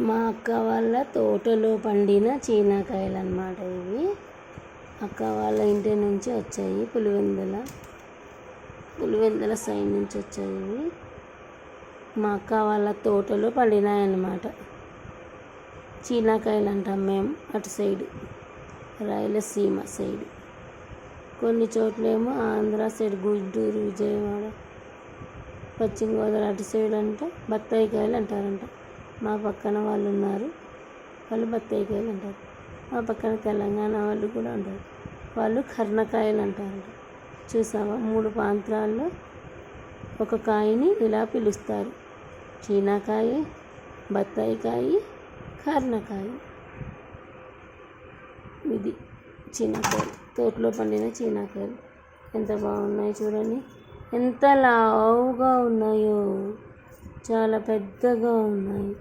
మా అక్క వాళ్ళ తోటలో పండిన చీనాకాయలు అన్నమాట ఇవి. అక్క వాళ్ళ ఇంటి నుంచి వచ్చాయి పులివెందుల. పులివెందుల సైడ్ నుంచి వచ్చాయి ఇవి. మా అక్క వాళ్ళ తోటలో పండినాయన్నమాట. చీనాకాయలు అంటాం మేము అటు సైడ్ రాయలసీమ సైడ్. కొన్ని చోట్లేమో ఆంధ్ర సైడ్ గుంటూరు విజయవాడ పశ్చిమ గోదావరి అటు సైడ్ అంటే బత్తాయి కాయలు అంటారంట మా పక్కన వాళ్ళు ఉన్నారు. వాళ్ళు బత్తాయి కాయలు అంటారు. మా పక్కన తెలంగాణ వాళ్ళు కూడా ఉంటారు వాళ్ళు కర్ణకాయలు అంటారు. చూసావా? మూడు ప్రాంతాల్లో ఒక కాయని ఇలా పిలుస్తారు. చీనాకాయ బత్తాయి కాయ కర్ణకాయ. ఇది చీనాకాయలు. తోటలో పండిన చీనాకాయలు. ఎంత బాగున్నాయి చూడండి. ఎంత లావుగా ఉన్నాయో. చాలా పెద్దగా ఉన్నాయి.